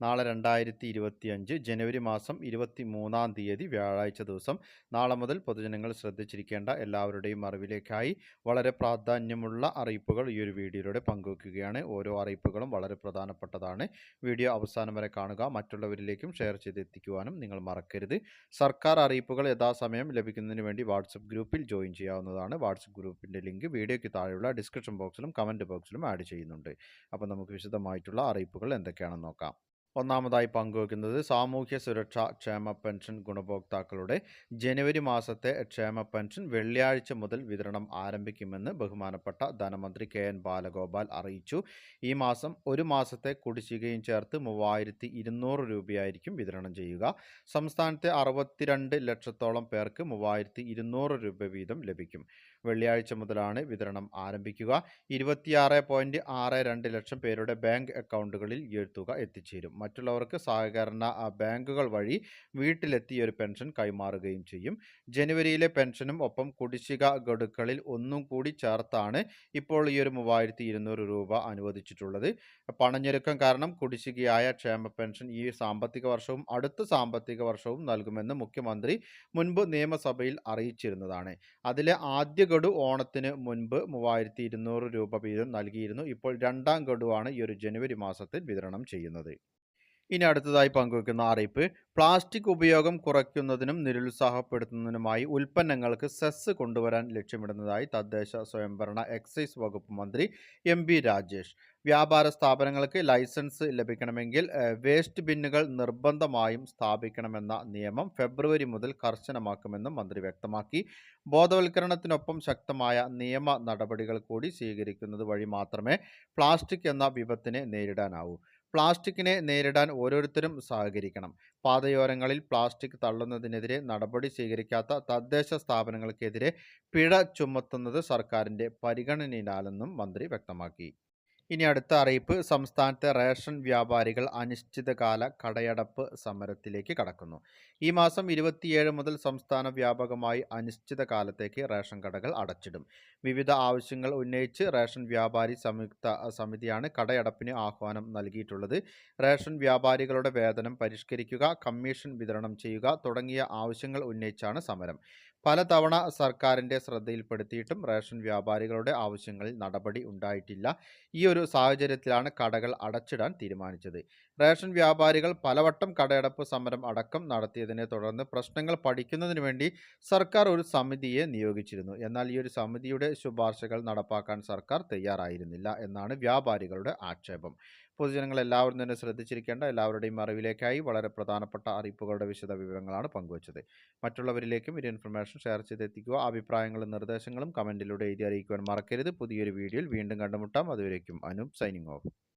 നാളെ രണ്ടായിരത്തി ഇരുപത്തി അഞ്ച് ജനുവരി മാസം ഇരുപത്തി മൂന്നാം തീയതി വ്യാഴാഴ്ച ദിവസം. നാളെ മുതൽ പൊതുജനങ്ങൾ ശ്രദ്ധിച്ചിരിക്കേണ്ട എല്ലാവരുടെയും അറിവിലേക്കായി വളരെ പ്രാധാന്യമുള്ള അറിയിപ്പുകൾ ഈ ഒരു വീഡിയോയിലൂടെ പങ്കുവയ്ക്കുകയാണ് ഓരോ അറിയിപ്പുകളും വളരെ പ്രധാനപ്പെട്ടതാണ്. വീഡിയോ അവസാനം വരെ കാണുക. മറ്റുള്ളവരിലേക്കും ഷെയർ ചെയ്തെത്തിക്കുവാനും നിങ്ങൾ മറക്കരുത്. സർക്കാർ അറിയിപ്പുകൾ യഥാസമയം ലഭിക്കുന്നതിന് വേണ്ടി വാട്സപ്പ് ഗ്രൂപ്പിൽ ജോയിൻ ചെയ്യാവുന്നതാണ്. വാട്സപ്പ് ഗ്രൂപ്പിന്റെ ലിങ്ക് വീഡിയോയ്ക്ക് താഴെയുള്ള ഡിസ്ക്രിപ്ഷൻ ബോക്സിലും കമന്റ് ബോക്സിലും ആഡ് ചെയ്യുന്നുണ്ട്. അപ്പോൾ നമുക്ക് വിശദമായിട്ടുള്ള അറിയിപ്പുകൾ എന്തൊക്കെയാണെന്ന് നോക്കാം. ഒന്നാമതായി പങ്കുവയ്ക്കുന്നത് സാമൂഹ്യ സുരക്ഷാ ക്ഷേമ പെൻഷൻ ഗുണഭോക്താക്കളുടെ ജനുവരി മാസത്തെ ക്ഷേമ പെൻഷൻ വെള്ളിയാഴ്ച മുതൽ വിതരണം ആരംഭിക്കുമെന്ന് ബഹുമാനപ്പെട്ട ധനമന്ത്രി കെ എൻ ബാലഗോപാൽ അറിയിച്ചു. ഈ മാസം ഒരു മാസത്തെ കുടിശ്ശികയും ചേർത്ത് മൂവായിരത്തി ഇരുന്നൂറ് രൂപയായിരിക്കും വിതരണം ചെയ്യുക. സംസ്ഥാനത്തെ അറുപത്തിരണ്ട് ലക്ഷത്തോളം പേർക്ക് മൂവായിരത്തി ഇരുന്നൂറ് രൂപ വീതം ലഭിക്കും. വെള്ളിയാഴ്ച മുതലാണ് വിതരണം ആരംഭിക്കുക. ഇരുപത്തിയാറ് പോയിന്റ് ആറ് രണ്ട് ലക്ഷം പേരുടെ ബാങ്ക് അക്കൗണ്ടുകളിൽ ഈ തുക എത്തിച്ചേരും. മറ്റുള്ളവർക്ക് സഹകരണ ബാങ്കുകൾ വഴി വീട്ടിലെത്തി ഒരു പെൻഷൻ കൈമാറുകയും ചെയ്യും. ജനുവരിയിലെ പെൻഷനും ഒപ്പം കുടിശ്ശിക ഗഡുക്കളിൽ ഒന്നും കൂടി ചേർത്താണ് ഇപ്പോൾ ഈ ഒരു മൂവായിരത്തി ഇരുന്നൂറ് രൂപ അനുവദിച്ചിട്ടുള്ളത്. പണഞ്ഞൊരുക്കം കാരണം കുടിശ്ശികയായ ക്ഷേമ പെൻഷൻ ഈ സാമ്പത്തിക വർഷവും അടുത്ത സാമ്പത്തിക വർഷവും നൽകുമെന്ന് മുഖ്യമന്ത്രി മുൻപ് നിയമസഭയിൽ അറിയിച്ചിരുന്നതാണ്. അതിലെ ആദ്യ ഗഡു ഓണത്തിന് മുൻപ് മൂവായിരത്തി ഇരുന്നൂറ് രൂപ വീതം നൽകിയിരുന്നു. ഇപ്പോൾ രണ്ടാം ഗഡുവാണ് ഈ ഒരു ജനുവരി മാസത്തിൽ വിതരണം ചെയ്യുന്നത്. ഇനി അടുത്തതായി പങ്കുവെക്കുന്ന അറിയിപ്പ്. പ്ലാസ്റ്റിക് ഉപയോഗം കുറയ്ക്കുന്നതിനും നിരുത്സാഹപ്പെടുത്തുന്നതിനുമായി ഉൽപ്പന്നങ്ങൾക്ക് സെസ് കൊണ്ടുവരാൻ ലക്ഷ്യമിടുന്നതായി തദ്ദേശ സ്വയംഭരണ എക്സൈസ് വകുപ്പ് മന്ത്രി എം ബി രാജേഷ്. വ്യാപാര സ്ഥാപനങ്ങൾക്ക് ലൈസൻസ് ലഭിക്കണമെങ്കിൽ വേസ്റ്റ് ബിന്നുകൾ നിർബന്ധമായും സ്ഥാപിക്കണമെന്ന നിയമം ഫെബ്രുവരി മുതൽ കർശനമാക്കുമെന്നും മന്ത്രി വ്യക്തമാക്കി. ബോധവൽക്കരണത്തിനൊപ്പം ശക്തമായ നിയമ നടപടികൾ കൂടി സ്വീകരിക്കുന്നത് വഴി മാത്രമേ പ്ലാസ്റ്റിക് എന്ന വിപത്തിനെ നേരിടാനാവൂ. പ്ലാസ്റ്റിക്കിനെ നേരിടാൻ ഓരോരുത്തരും സഹകരിക്കണം. പാതയോരങ്ങളിൽ പ്ലാസ്റ്റിക് തള്ളുന്നതിനെതിരെ നടപടി സ്വീകരിക്കാത്ത തദ്ദേശ സ്ഥാപനങ്ങൾക്കെതിരെ പിഴ ചുമത്തുന്നത് സർക്കാരിന്റെ പരിഗണനയിലാണെന്നും മന്ത്രി വ്യക്തമാക്കി. ഇനി അടുത്ത അറിയിപ്പ്. സംസ്ഥാനത്തെ റേഷൻ വ്യാപാരികൾ അനിശ്ചിതകാല കടയടപ്പ് സമരത്തിലേക്ക് കടക്കുന്നു. ഈ മാസം ഇരുപത്തിയേഴ് മുതൽ സംസ്ഥാന വ്യാപകമായി അനിശ്ചിതകാലത്തേക്ക് റേഷൻ കടകൾ അടച്ചിടും. വിവിധ ആവശ്യങ്ങൾ ഉന്നയിച്ച് റേഷൻ വ്യാപാരി സംയുക്ത സമിതിയാണ് കടയടപ്പിന് ആഹ്വാനം നൽകിയിട്ടുള്ളത്. റേഷൻ വ്യാപാരികളുടെ വേതനം പരിഷ്കരിക്കുക കമ്മീഷൻ വിതരണം ചെയ്യുക തുടങ്ങിയ ആവശ്യങ്ങൾ ഉന്നയിച്ചാണ് സമരം. പലതവണ സർക്കാരിന്റെ ശ്രദ്ധയിൽപ്പെടുത്തിയിട്ടും റേഷൻ വ്യാപാരികളുടെ ആവശ്യങ്ങളിൽ നടപടി ഉണ്ടായിട്ടില്ല. ഈ ഒരു സാഹചര്യത്തിലാണ് കടകൾ അടച്ചിടാൻ തീരുമാനിച്ചത്. റേഷൻ വ്യാപാരികൾ പലവട്ടം കടയടപ്പ് സമരം അടക്കം നടത്തിയതിനെ തുടർന്ന് പ്രശ്നങ്ങൾ പഠിക്കുന്നതിന് വേണ്ടി സർക്കാർ ഒരു സമിതിയെ നിയോഗിച്ചിരുന്നു. എന്നാൽ ഈ ഒരു സമിതിയുടെ ശുപാർശകൾ നടപ്പാക്കാൻ സർക്കാർ തയ്യാറായിരുന്നില്ല എന്നാണ് വ്യാപാരികളുടെ ആക്ഷേപം. പൊതുജനങ്ങൾ എല്ലാവരും തന്നെ ശ്രദ്ധിച്ചിരിക്കേണ്ട എല്ലാവരുടെയും അറിവിലേക്കായി വളരെ പ്രധാനപ്പെട്ട അറിയിപ്പുകളുടെ വിശദ വിവരങ്ങളാണ് പങ്കുവച്ചത്. മറ്റുള്ളവരിലേക്കും ഒരു ഇൻഫർമേഷൻ ഷെയർ ചെയ്തെത്തിക്കുക. അഭിപ്രായങ്ങളും നിർദ്ദേശങ്ങളും കമന്റിലൂടെ എഴുതി അറിയിക്കുവാൻ മറക്കരുത്. പുതിയൊരു വീഡിയോയിൽ വീണ്ടും കണ്ടുമുട്ടാം. അതുവരേക്കും അനൂപ് സൈനിങ് ഓഫ്